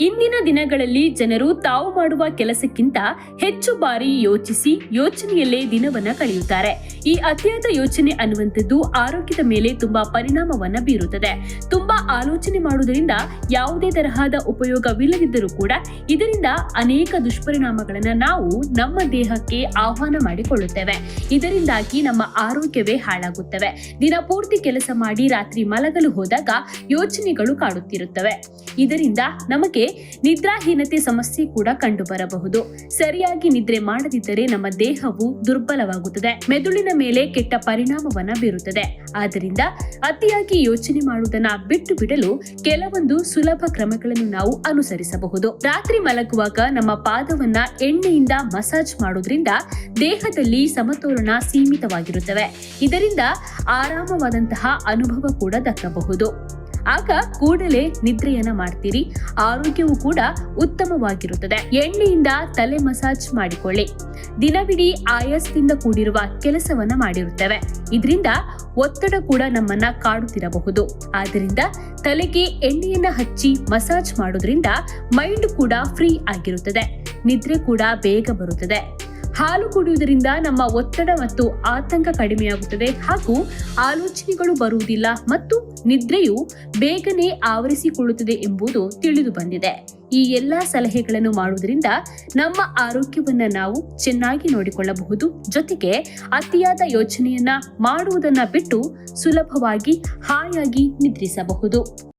ಇಂದಿನ ದಿನಗಳಲ್ಲಿ ಜನರು ತಾವು ಮಾಡುವ ಕೆಲಸಕ್ಕಿಂತ ಹೆಚ್ಚು ಬಾರಿ ಯೋಚಿಸಿ ಯೋಚನೆಯಲ್ಲೇ ದಿನವನ್ನ ಕಳೆಯುತ್ತಾರೆ. ಈ ಅತಿಯಾದ ಯೋಚನೆ ಅನ್ನುವಂಥದ್ದು ಆರೋಗ್ಯದ ಮೇಲೆ ತುಂಬಾ ಪರಿಣಾಮವನ್ನ ಬೀರುತ್ತದೆ. ತುಂಬಾ ಆಲೋಚನೆ ಮಾಡುವುದರಿಂದ ಯಾವುದೇ ತರಹದ ಉಪಯೋಗವಿಲ್ಲದಿದ್ದರೂ ಕೂಡ ಇದರಿಂದ ಅನೇಕ ದುಷ್ಪರಿಣಾಮಗಳನ್ನ ನಾವು ನಮ್ಮ ದೇಹಕ್ಕೆ ಆಹ್ವಾನ ಮಾಡಿಕೊಳ್ಳುತ್ತೇವೆ. ಇದರಿಂದಾಗಿ ನಮ್ಮ ಆರೋಗ್ಯವೇ ಹಾಳಾಗುತ್ತವೆ. ದಿನ ಪೂರ್ತಿ ಕೆಲಸ ಮಾಡಿ ರಾತ್ರಿ ಮಲಗಲು ಹೋದಾಗ ಯೋಚನೆಗಳು ಕಾಡುತ್ತಿರುತ್ತವೆ. ಇದರಿಂದ ನಮಗೆ ನಿದ್ರಾಹೀನತೆ ಸಮಸ್ಯೆ ಕೂಡ ಕಂಡು ಬರಬಹುದು ಸರಿಯಾಗಿ ನಿದ್ರೆ ಮಾಡದಿದ್ದರೆ ನಮ್ಮ ದೇಹವು ದುರ್ಬಲವಾಗುತ್ತದೆ. ಮೆದುಳಿನ ಮೇಲೆ ಕೆಟ್ಟ ಪರಿಣಾಮವನ್ನ ಬೀರುತ್ತದೆ. ಆದ್ದರಿಂದ ಅತಿಯಾಗಿ ಯೋಚನೆ ಮಾಡುವುದನ್ನ ಬಿಟ್ಟು ಬಿಡಲು ಕೆಲವೊಂದು ಸುಲಭ ಕ್ರಮಗಳನ್ನು ನಾವು ಅನುಸರಿಸಬಹುದು. ರಾತ್ರಿ ಮಲಗುವಾಗ ನಮ್ಮ ಪಾದವನ್ನ ಎಣ್ಣೆಯಿಂದ ಮಸಾಜ್ ಮಾಡೋದ್ರಿಂದ ದೇಹದಲ್ಲಿ ಸಮತೋಲನ ಸೀಮಿತವಾಗಿರುತ್ತವೆ. ಇದರಿಂದ ಆರಾಮವಾದಂತಹ ಅನುಭವ ಕೂಡ ದಕ್ಕಬಹುದು. ಆಗ ಕೂಡಲೇ ನಿದ್ರೆಯನ್ನ ಮಾಡ್ತೀರಿ. ಆರೋಗ್ಯವು ಕೂಡ ಉತ್ತಮವಾಗಿರುತ್ತದೆ. ಎಣ್ಣೆಯಿಂದ ತಲೆ ಮಸಾಜ್ ಮಾಡಿಕೊಳ್ಳಿ. ದಿನವಿಡೀ ಆಯಾಸದಿಂದ ಕೂಡಿರುವ ಕೆಲಸವನ್ನ ಮಾಡಿರುತ್ತೇವೆ. ಇದರಿಂದ ಒತ್ತಡ ಕೂಡ ನಮ್ಮನ್ನ ಕಾಡುತ್ತಿರಬಹುದು. ಆದ್ದರಿಂದ ತಲೆಗೆ ಎಣ್ಣೆಯನ್ನ ಹಚ್ಚಿ ಮಸಾಜ್ ಮಾಡೋದ್ರಿಂದ ಮೈಂಡ್ ಕೂಡ ಫ್ರೀ ಆಗಿರುತ್ತದೆ. ನಿದ್ರೆ ಕೂಡ ಬೇಗ ಬರುತ್ತದೆ. ಹಾಲು ಕುಡಿಯುವುದರಿಂದ ನಮ್ಮ ಒತ್ತಡ ಮತ್ತು ಆತಂಕ ಕಡಿಮೆಯಾಗುತ್ತದೆ ಹಾಗೂ ಆಲೋಚನೆಗಳು ಬರುವುದಿಲ್ಲ ಮತ್ತು ನಿದ್ರೆಯು ಬೇಗನೆ ಆವರಿಸಿಕೊಳ್ಳುತ್ತದೆ ಎಂಬುದು ತಿಳಿದು ಬಂದಿದೆ. ಈ ಎಲ್ಲಾ ಸಲಹೆಗಳನ್ನು ಮಾಡುವುದರಿಂದ ನಮ್ಮ ಆರೋಗ್ಯವನ್ನು ನಾವು ಚೆನ್ನಾಗಿ ನೋಡಿಕೊಳ್ಳಬಹುದು. ಜೊತೆಗೆ ಅತಿಯಾದ ಯೋಚನೆಯನ್ನ ಮಾಡುವುದನ್ನ ಬಿಟ್ಟು ಸುಲಭವಾಗಿ ಹಾಯಾಗಿ ನಿದ್ರಿಸಬಹುದು.